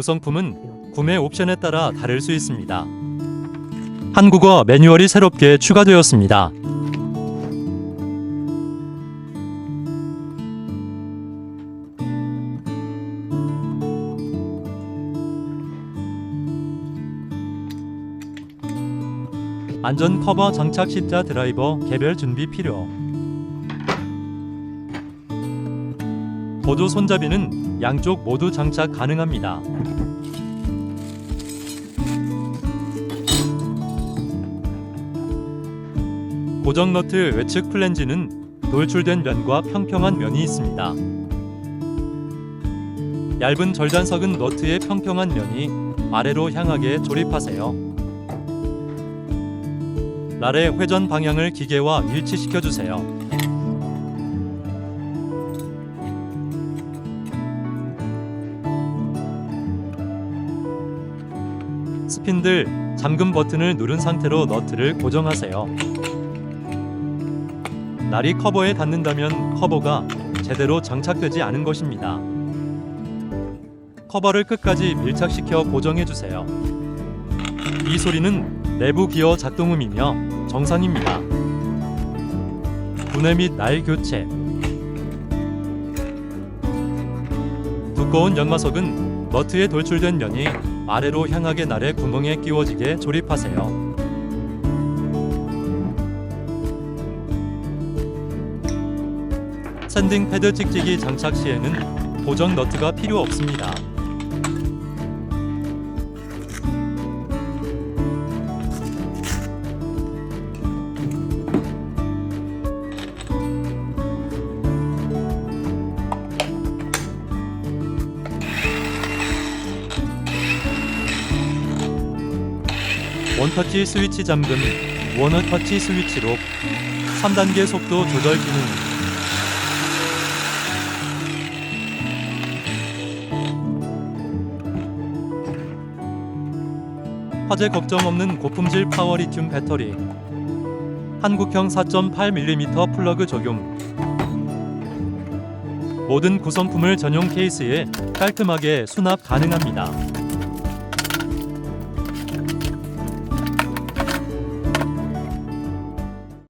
구성품은 구매 옵션에 따라 다를 수 있습니다. 한국어 매뉴얼이 새롭게 추가되었습니다. 안전 커버 장착 십자 드라이버 개별 준비 필요. 보조 손잡이는 양쪽 모두 장착 가능합니다. 고정 너트 외측 플랜지는 돌출된 면과 평평한 면이 있습니다. 얇은 절단석은 너트의 평평한 면이 아래로 향하게 조립하세요. 날의 회전 방향을 기계와 일치시켜 주세요. 스핀들 잠금 버튼을 누른 상태로 너트를 고정하세요. 날이 커버에 닿는다면 커버가 제대로 장착되지 않은 것입니다. 커버를 끝까지 밀착시켜 고정해 주세요. 이 소리는 내부 기어 작동음이며 정상입니다. 분해 및 날 교체 두꺼운 연마석은 너트에 돌출된 면이 아래로 향하게 날의 구멍에 끼워지게 조립하세요. 샌딩 패드 찍찍이 장착 시에는 고정 너트가 필요 없습니다. 원터치 스위치 잠금, 원어 터치 스위치로 3단계 속도 조절 기능. 화재 걱정 없는 고품질 파워 리튬 배터리. 한국형 4.8mm 플러그 적용. 모든 구성품을 전용 케이스에 깔끔하게 수납 가능합니다.